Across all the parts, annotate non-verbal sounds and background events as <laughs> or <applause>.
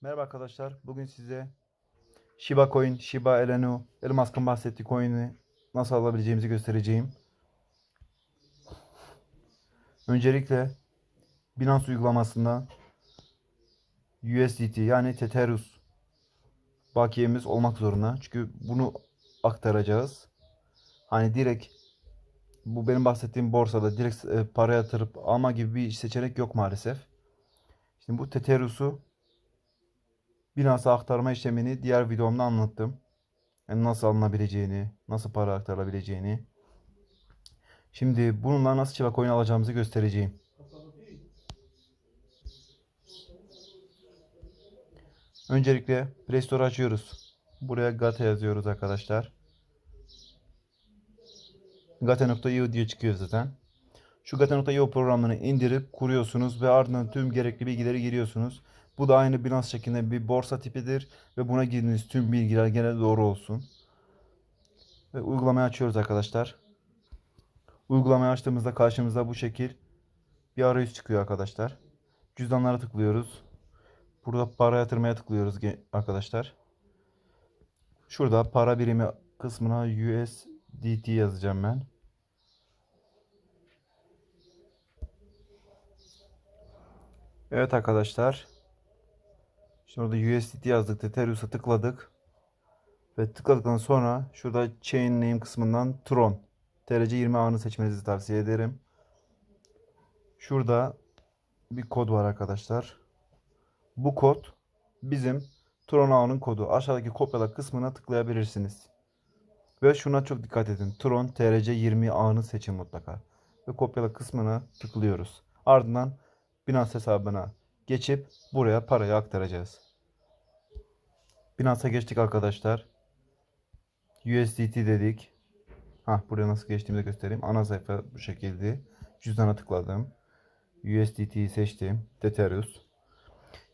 Merhaba arkadaşlar. Bugün size Shiba Coin, Shiba Inu, Elon Musk'ın bahsettiği coin'i nasıl alabileceğimizi göstereceğim. Öncelikle Binance uygulamasında USDT yani Tetherus bakiyemiz olmak zorunda. Çünkü bunu aktaracağız. Hani direkt bu benim bahsettiğim borsada direkt e, para yatırıp alma gibi bir seçenek yok maalesef. Şimdi bu Tetherus'u Binance'a aktarma işlemini diğer videomda anlattım. Yani nasıl alınabileceğini, nasıl para aktarılabileceğini. Şimdi bununla nasıl Shiba Coin alacağımızı göstereceğim. Öncelikle Play Store açıyoruz. Buraya Gate yazıyoruz arkadaşlar. Gate.io diye çıkıyor zaten. Şu Gate.io programını indirip kuruyorsunuz ve ardından tüm gerekli bilgileri giriyorsunuz. Bu da aynı Binance şeklinde bir borsa tipidir ve buna girdiğiniz tüm bilgiler genelde doğru olsun. Ve uygulamayı açıyoruz arkadaşlar. Uygulamayı açtığımızda karşımıza bu şekil bir arayüz çıkıyor arkadaşlar. Cüzdanlara tıklıyoruz. Burada para yatırmaya tıklıyoruz arkadaşlar. Şurada para birimi kısmına USDT yazacağım ben. Evet arkadaşlar. Şimdi orada USDT yazdık. Ethereum'a tıkladık. Ve tıkladıktan sonra şurada Chain Name kısmından Tron. TRC20 ağını seçmenizi tavsiye ederim. Şurada bir kod var arkadaşlar. Bu kod bizim Tron ağının kodu. Aşağıdaki kopyala kısmına tıklayabilirsiniz. Ve şuna çok dikkat edin. Tron TRC20 ağını seçin mutlaka. Ve kopyala kısmına tıklıyoruz. Ardından Binance hesabına geçip buraya parayı aktaracağız. Binance'a geçtik arkadaşlar. USDT dedik. Ha buraya nasıl geçtiğimi de göstereyim. Ana sayfa bu şekilde. Cüzdana tıkladım. USDT'yi seçtim. Tetherus.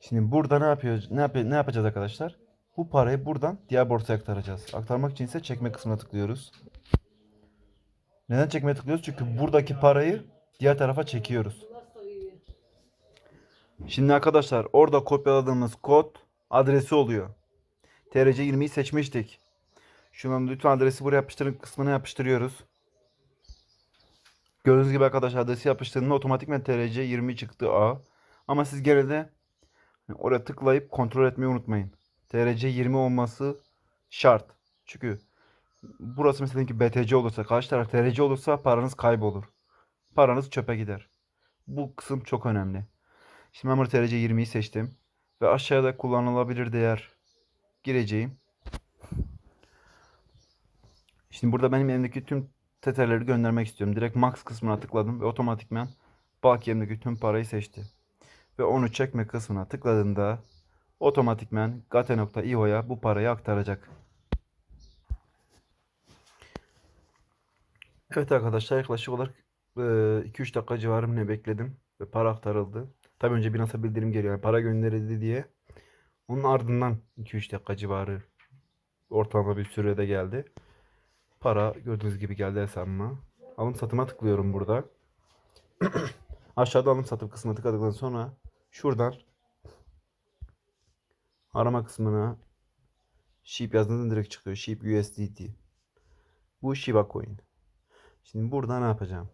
Şimdi burada ne yapıyoruz? Ne, yap ne yapacağız arkadaşlar? Bu parayı buradan diğer borsaya aktaracağız. Aktarmak için ise çekme kısmına tıklıyoruz. Neden çekmeye tıklıyoruz? Çünkü buradaki parayı diğer tarafa çekiyoruz. Şimdi arkadaşlar orada kopyaladığımız kod adresi oluyor. TRC20'yi seçmiştik. Şunun lütfen adresi buraya yapıştırın kısmına yapıştırıyoruz. Gördüğünüz gibi arkadaşlar adresi yapıştırdığında otomatikman TRC20 çıktı A. Ama siz gene de oraya tıklayıp kontrol etmeyi unutmayın. TRC20 olması şart. Çünkü burası mesela ki BTC olursa karşı taraf TRC olursa paranız kaybolur. Paranız çöpe gider. Bu kısım çok önemli. Şimdi ben burada TRC 20'yi seçtim. Ve aşağıda kullanılabilir değer gireceğim. Şimdi burada benim elimdeki tüm tetherleri göndermek istiyorum. Direkt max kısmına tıkladım ve otomatikman bakiyemdeki tüm parayı seçti. Ve onu çekme kısmına tıkladığımda otomatikman gate.io'ya bu parayı aktaracak. Evet arkadaşlar yaklaşık olarak 2-3 dakika civarı ne bekledim ve para aktarıldı. Tabii önce Binance'a bildirim geliyor. Yani para gönderildi diye. Onun ardından 2-3 dakika civarı ortalama bir sürede geldi. Para gördüğünüz gibi geldi hesabıma. Alım satıma tıklıyorum burada. <clears throat> Aşağıda alım satım kısmına tıkladıktan sonra şuradan arama kısmına Sheep yazdığınızda direkt çıkıyor. Sheep USDT. Bu Shiba Coin. Şimdi burada ne yapacağım?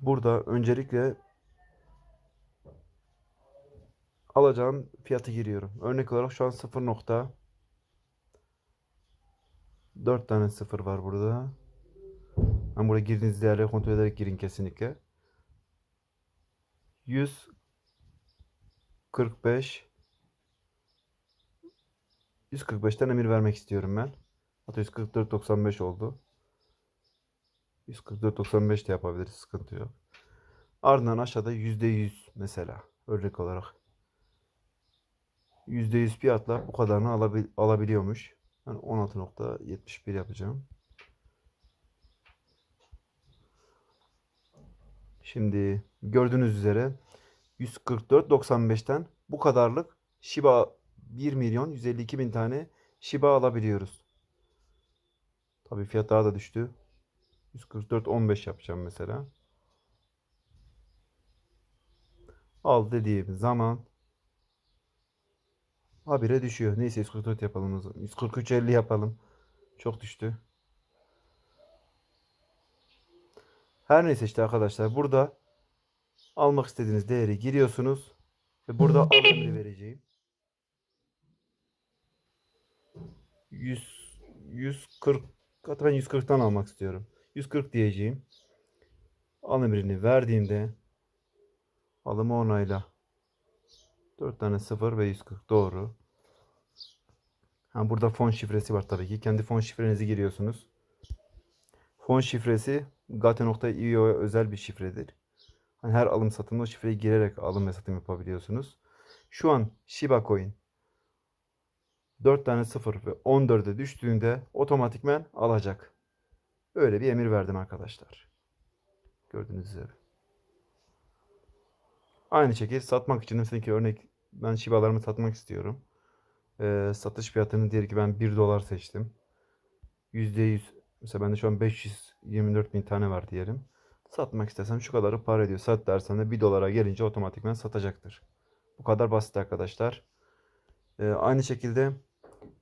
Burada öncelikle alacağım fiyatı giriyorum. Örnek olarak şu an 0 nokta 4 tane sıfır var burada. Ben buraya girdiğiniz değerleri kontrol ederek girin kesinlikle. 145 145'ten emir vermek istiyorum ben. Hatta 144.95 oldu. 144.95 de yapabiliriz. Sıkıntı yok. Ardından aşağıda %100 mesela. Örnek olarak. %100 fiyatla bu kadarını alabil alabiliyormuş. Ben 16.71 yapacağım. Şimdi gördüğünüz üzere 144.95'ten bu kadarlık Shiba 1 milyon 152 bin tane Shiba alabiliyoruz. Tabii fiyat daha da düştü. 144.15 yapacağım mesela. Al dediğim zaman habire düşüyor. Neyse 144 yapalım o zaman. 143 50 yapalım. Çok düştü. Her neyse işte arkadaşlar burada almak istediğiniz değeri giriyorsunuz ve burada <laughs> al emri vereceğim. 100 140 hatta ben 140'tan almak istiyorum. 140 diyeceğim. Al emrini verdiğimde alımı onayla. 4 tane 0 ve 140 doğru. Ha, burada fon şifresi var tabii ki. Kendi fon şifrenizi giriyorsunuz. Fon şifresi Gate.io'ya özel bir şifredir. Hani her alım satımda o şifreyi girerek alım ve satım yapabiliyorsunuz. Şu an Shiba Coin 4 tane 0 ve 14'e düştüğünde otomatikmen alacak. Öyle bir emir verdim arkadaşlar. Gördüğünüz üzere. Aynı şekilde satmak için ki örnek ben Shiba'larımı satmak istiyorum. Ee, satış fiyatını diyelim ki ben 1 dolar seçtim. %100 mesela bende şu an 524 bin tane var diyelim. Satmak istesem şu kadarı para ediyor. Sat dersen de 1 dolara gelince otomatikman satacaktır. Bu kadar basit arkadaşlar. Ee, aynı şekilde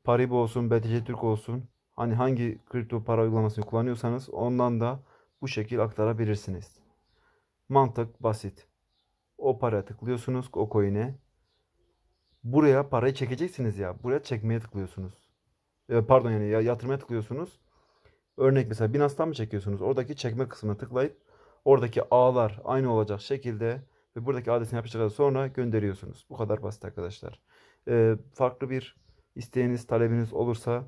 Paribu olsun, BTC Türk olsun. Hani hangi kripto para uygulamasını kullanıyorsanız ondan da bu şekil aktarabilirsiniz. Mantık basit. O paraya tıklıyorsunuz o coin'e. Buraya parayı çekeceksiniz ya. Buraya çekmeye tıklıyorsunuz. E, pardon yani ya- yatırmaya tıklıyorsunuz. Örnek mesela Binance'tan mı çekiyorsunuz? Oradaki çekme kısmına tıklayıp oradaki ağlar aynı olacak şekilde ve buradaki adresini yapıştırdıktan sonra gönderiyorsunuz. Bu kadar basit arkadaşlar. E, farklı bir isteğiniz, talebiniz olursa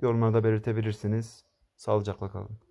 yorumlarda belirtebilirsiniz. Sağlıcakla kalın.